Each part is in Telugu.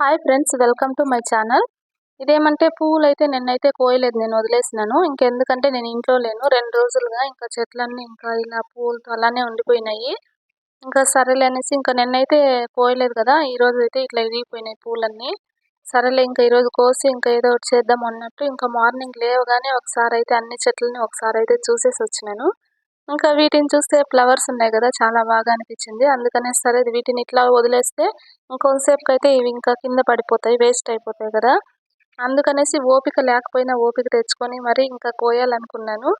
Hi friends welcome to my channel ఇదేమంటే పువ్వులు అయితే నిన్నైతే కోయలేదు నేను వదిలేసినాను. ఇంకెందుకంటే నేను ఇంట్లో లేను. రెండు రోజులుగా ఇంకా చెట్లన్నీ ఇంకా ఇలా పువ్వులతో అలానే ఉండిపోయినాయి. ఇంకా సరేలే అనేసి ఇంకా నిన్నైతే కోయలేదు కదా ఈరోజు అయితే ఇట్లా ఇరిగిపోయినాయి పూలన్నీ సరేలే ఇంకా ఈరోజు కోసి ఇంకా ఏదో ఒకటి చేద్దాం అన్నట్టు ఇంకా మార్నింగ్ లేవగానే ఒకసారి అయితే అన్ని చెట్లని ఒకసారి అయితే చూసేసి వచ్చినాను. ఇంకా వీటిని చూస్తే ఫ్లవర్స్ ఉన్నాయి కదా చాలా బాగా అనిపించింది. అందుకనే సరే వీటిని ఇట్లా వదిలేస్తే ఇంకొంతసేపుకి అయితే ఇవి ఇంకా కింద పడిపోతాయి వేస్ట్ అయిపోతాయి కదా. అందుకనేసి ఓపిక లేకపోయినా ఓపిక తెచ్చుకొని మరి ఇంకా కోయాలనుకున్నాను.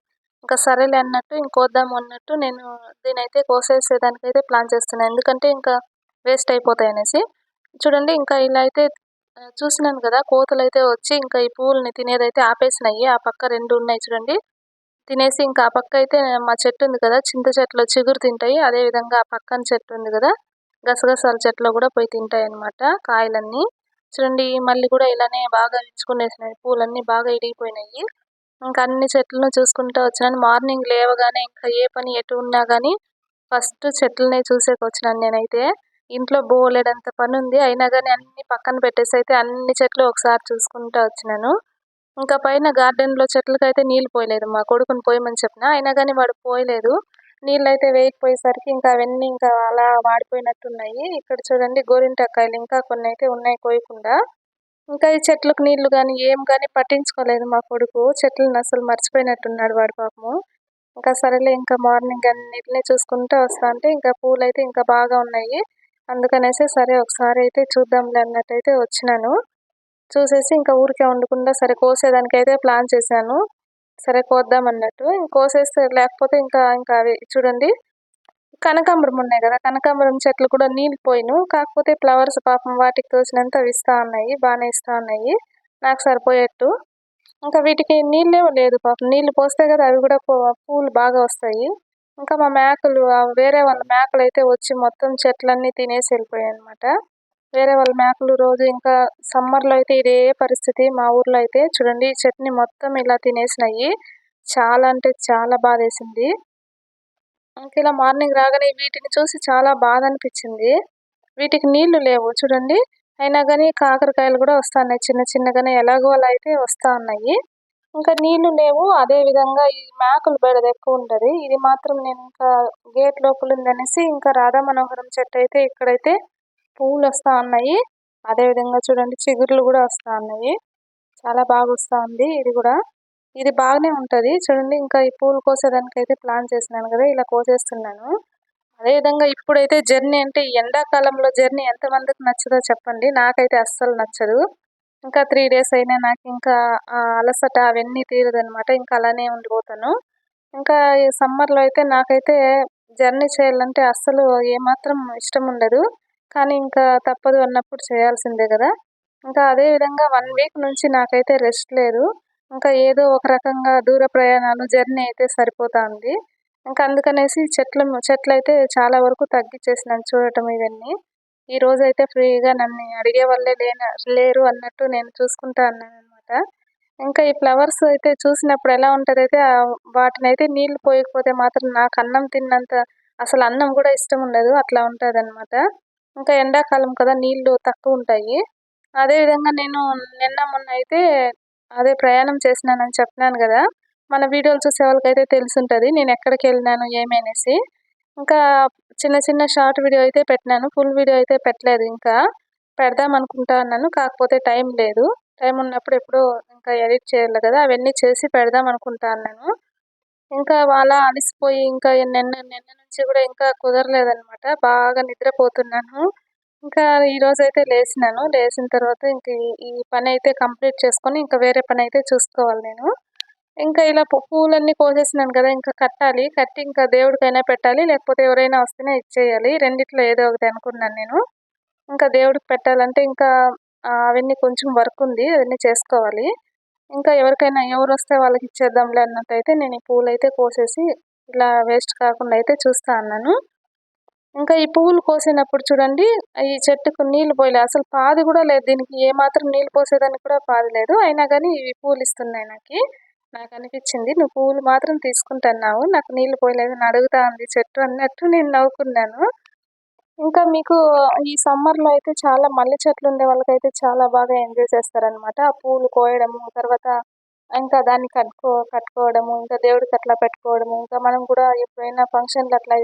ఇంకా సరేలే అన్నట్టు ఇంకోద్దాం అన్నట్టు నేను దీనైతే కోసేసేదానికైతే ప్లాన్ చేస్తున్నాను. ఎందుకంటే ఇంకా వేస్ట్ అయిపోతాయి అనేసి. చూడండి ఇంకా ఇలా అయితే చూసినాను కదా కోతలు అయితే వచ్చి ఇంకా ఈ పువ్వుల్ని తినేదైతే ఆపేసినాయి. ఆ పక్క రెండు ఉన్నాయి చూడండి. తినేసి ఇంకా ఆ పక్క అయితే మా చెట్టు ఉంది కదా చింత చెట్లు చిగురు తింటాయి. అదే విధంగా ఆ పక్కన చెట్టు ఉంది కదా గసగసాల చెట్లు కూడా పోయి తింటాయి అనమాట కాయలన్నీ. చూడండి మళ్ళీ కూడా ఇలానే బాగా విచ్చుకునేసినాయి పూలన్నీ బాగా ఇరిగిపోయినాయి. ఇంకా అన్ని చెట్లను చూసుకుంటూ వచ్చినాను మార్నింగ్ లేవగానే ఇంకా ఏ పని ఎటు ఉన్నా కానీ ఫస్ట్ చెట్లనే చూసేకి వచ్చినాను నేనైతే. ఇంట్లో బోలేడంత పని ఉంది అయినా కానీ అన్ని పక్కన పెట్టేసి అయితే అన్ని చెట్లు ఒకసారి చూసుకుంటూ వచ్చినాను. ఇంకా పైన గార్డెన్లో చెట్లకైతే నీళ్ళు పోయలేదు. మా కొడుకుని పోయమని చెప్పిన అయినా కానీ వాడు పోయలేదు. నీళ్ళు అయితే వేయకపోయేసరికి ఇంకా అవన్నీ ఇంకా అలా వాడిపోయినట్టున్నాయి. ఇక్కడ చూడండి గోరింటాకాయలు ఇంకా కొన్ని అయితే ఉన్నాయి కోయకుండా. ఇంకా ఈ చెట్లకు నీళ్ళు కానీ ఏం కానీ పట్టించుకోలేదు మా కొడుకు. చెట్లను అసలు మర్చిపోయినట్టున్నాడు వాడు పాపము. ఇంకా సరేలే ఇంకా మార్నింగ్ అన్నిటిని చూసుకుంటూ వస్తా అంటే ఇంకా పూలు అయితే ఇంకా బాగా ఉన్నాయి. అందుకనేసి సరే ఒకసారి అయితే చూద్దాంలే అన్నట్టు అయితే వచ్చినాను. చూసేసి ఇంకా ఊరికే ఉండకుండా సరే కోసేదానికైతే ప్లాన్ చేశాను. సరే కోద్దాం అన్నట్టు. కోసేస్తే లేకపోతే ఇంకా ఇంకా అవి చూడండి. కనకాంబరం ఉన్నాయి కదా కనకాంబరం చెట్లు కూడా నీళ్ళు పోయిను కాకపోతే ఫ్లవర్స్ పాపం వాటికి తోచినంత ఇస్తా ఉన్నాయి బాగానే ఇస్తా ఉన్నాయి. నాకు సరిపోయేట్టు. ఇంకా వీటికి నీళ్ళే లేదు పాపం. నీళ్ళు పోస్తే కదా అవి కూడా పూలు బాగా వస్తాయి. ఇంకా మా మేకలు వేరే వాళ్ళ మేకలు అయితే వచ్చి మొత్తం చెట్లన్నీ తినేసి వెళ్ళిపోయాయి అనమాట వేరే వాళ్ళ మేకలు రోజు ఇంకా సమ్మర్లో అయితే ఇదే పరిస్థితి. మా ఊర్లో అయితే చూడండి ఈ మొత్తం ఇలా తినేసినాయి. చాలా అంటే చాలా బాధేసింది. ఇంకా ఇలా మార్నింగ్ రాగానే వీటిని చూసి చాలా బాధ అనిపించింది. వీటికి నీళ్ళు లేవు చూడండి. అయినా కానీ కాకరకాయలు కూడా వస్తున్నాయి చిన్న చిన్నగానే. ఎలాగో అలా అయితే వస్తూ ఉన్నాయి. ఇంకా నీళ్ళు లేవు. అదే విధంగా ఈ మేకలు బెడద ఎక్కువ ఉంటుంది. ఇది మాత్రం నేను ఇంకా గేట్ లోపల ఉందనేసి ఇంకా రాధా మనోహరం చెట్టు అయితే ఇక్కడైతే పువ్వులు వస్తూ ఉన్నాయి. అదే విధంగా చూడండి చిగుర్లు కూడా వస్తూ ఉన్నాయి. చాలా బాగా వస్తూ ఉంది ఇది కూడా. ఇది బాగానే ఉంటుంది. చూడండి ఇంకా ఈ పూలు కోసేదానికి అయితే ప్లాన్ చేసినాను కదా ఇలా కోసేస్తున్నాను. అదేవిధంగా ఇప్పుడైతే జర్నీ అంటే ఎండాకాలంలో జర్నీ ఎంతమందికి నచ్చదో చెప్పండి. నాకైతే అస్సలు నచ్చదు. ఇంకా త్రీ డేస్ అయినా నాకు ఇంకా అలసట అవన్నీ తీరదనమాట ఇంకా అలానే ఉండిపోతాను. ఇంకా ఈ సమ్మర్లో అయితే నాకైతే జర్నీ చేయాలంటే అస్సలు ఏమాత్రం ఇష్టం ఉండదు. కానీ ఇంకా తప్పదు అన్నప్పుడు చేయాల్సిందే కదా. ఇంకా అదే విధంగా వన్ వీక్ నుంచి నాకైతే రెస్ట్ లేదు. ఇంకా ఏదో ఒక రకంగా దూర ప్రయాణాలు జర్నీ అయితే సరిపోతుంది. ఇంకా అందుకనేసి చెట్లు చెట్లు అయితే చాలా వరకు తగ్గించేసినాను చూడటం ఇవన్నీ. ఈ రోజు అయితే ఫ్రీగా నన్ను అడిగే వాళ్ళే లేన లేరు అన్నట్టు నేను చూసుకుంటా అన్నాను అనమాట ఇంకా ఈ ఫ్లవర్స్ అయితే చూసినప్పుడు ఎలా ఉంటుంది అయితే వాటిని అయితే నీళ్ళు పోయకపోతే మాత్రం నాకు అన్నం తిన్నంత అసలు అన్నం కూడా ఇష్టం ఉండదు. అట్లా ఉంటుంది అనమాట ఇంకా ఎండాకాలం కదా నీళ్ళు తక్కువ ఉంటాయి. అదేవిధంగా నేను నిన్న మొన్న అయితే అదే ప్రయాణం చేసినానని చెప్పినాను కదా. మన వీడియోలు చూసే వాళ్ళకైతే తెలుసుంటుంది నేను ఎక్కడికి వెళ్ళినాను ఏమనేసి. ఇంకా చిన్న చిన్న షార్ట్ వీడియో అయితే పెట్టినాను ఫుల్ వీడియో అయితే పెట్టలేదు. ఇంకా పెడదాం అనుకుంటా అన్నాను కాకపోతే టైం లేదు. టైం ఉన్నప్పుడు ఎప్పుడో ఇంకా ఎడిట్ చేయాలి కదా అవన్నీ చేసి పెడదాం అనుకుంటా అన్నాను. ఇంకా అలా అలసిపోయి ఇంకా నిన్న నిన్న నుంచి కూడా ఇంకా కుదరలేదనమాట బాగా నిద్రపోతున్నాను. ఇంకా ఈరోజు అయితే లేచినాను లేచిన తర్వాత ఇంక ఈ పని అయితే కంప్లీట్ చేసుకొని ఇంకా వేరే పని అయితే చూసుకోవాలి నేను. ఇంకా ఇలా పువ్వులన్నీ కోసేసినాను కదా ఇంకా కట్టాలి. కట్టి ఇంకా దేవుడికైనా పెట్టాలి. లేకపోతే ఎవరైనా వస్తేనే ఇచ్చేయాలి. రెండిట్లో ఏదో ఒకటి అనుకున్నాను నేను. ఇంకా దేవుడికి పెట్టాలంటే ఇంకా అవన్నీ కొంచెం వర్క్ ఉంది. అవన్నీ చేసుకోవాలి. ఇంకా ఎవరికైనా ఎవరు వస్తే వాళ్ళకి ఇచ్చేద్దాంలే అన్నట్టయితే నేను ఈ పూలు అయితే కోసేసి ఇలా వేస్ట్ కాకుండా అయితే చూస్తా అన్నాను. ఇంకా ఈ పువ్వులు కోసినప్పుడు చూడండి ఈ చెట్టుకు నీళ్ళు పోయలే. అసలు పాది కూడా లేదు. దీనికి ఏమాత్రం నీళ్ళు పోసేదానికి కూడా పాది లేదు. అయినా కానీ ఇవి పూలు ఇస్తున్నాయి నాకు. నాకు అనిపించింది నువ్వు పువ్వులు మాత్రం తీసుకుంటున్నావు. నాకు నీళ్ళు పోయలేదని అడుగుతా ఉంది చెట్టు అన్నట్టు నేను నవ్వుకున్నాను. ఇంకా మీకు ఈ సమ్మర్లో అయితే చాలా మల్లె చెట్లు ఉండే వాళ్ళకైతే చాలా బాగా ఎంజాయ్ చేస్తారనమాట ఆ పూలు కోయడము తర్వాత ఇంకా దాన్ని కట్టుకో కట్టుకోవడము ఇంకా దేవుడికి అట్లా పెట్టుకోవడము ఇంకా మనం కూడా ఎప్పుడైనా ఫంక్షన్లు అట్లా